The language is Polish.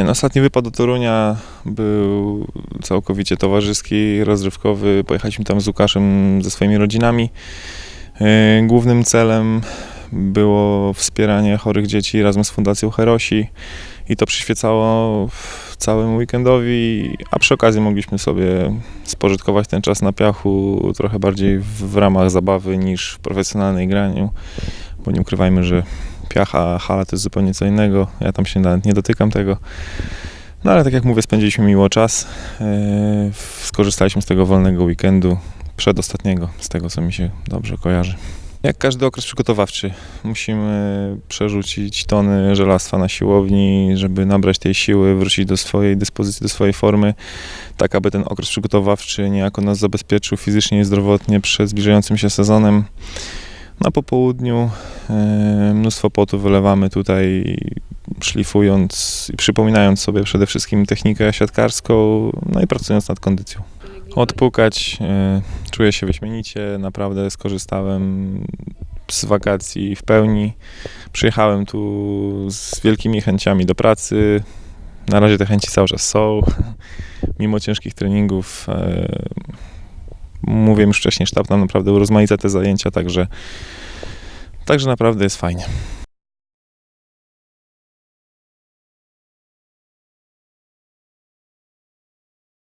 Nie, no, ostatni wypad do Torunia był całkowicie towarzyski, rozrywkowy. Pojechaliśmy tam z Łukaszem ze swoimi rodzinami. Yy, Głównym celem było wspieranie chorych dzieci razem z Fundacją Herosi i to przyświecało całemu weekendowi, a przy okazji mogliśmy sobie spożytkować ten czas na piachu trochę bardziej w ramach zabawy niż w profesjonalnej graniu, bo nie ukrywajmy, że piacha, hala to jest zupełnie co innego. Ja tam się nawet nie dotykam tego. No ale tak jak mówię, spędziliśmy miło czas. Yy, Skorzystaliśmy z tego wolnego weekendu, przedostatniego, z tego co mi się dobrze kojarzy. Jak każdy okres przygotowawczy, musimy przerzucić tony żelastwa na siłowni, żeby nabrać tej siły, wrócić do swojej dyspozycji, do swojej formy, tak aby ten okres przygotowawczy niejako nas zabezpieczył fizycznie i zdrowotnie przed zbliżającym się sezonem. Na popołudniu e, mnóstwo potu wylewamy tutaj, szlifując i przypominając sobie przede wszystkim technikę siatkarską, no i pracując nad kondycją. Odpukać, e, czuję się wyśmienicie, naprawdę skorzystałem z wakacji w pełni. Przyjechałem tu z wielkimi chęciami do pracy. Na razie te chęci cały czas są. Mimo ciężkich treningów, e, mówiłem już wcześniej, sztab nam naprawdę rozmaite te zajęcia, także, także naprawdę jest fajnie.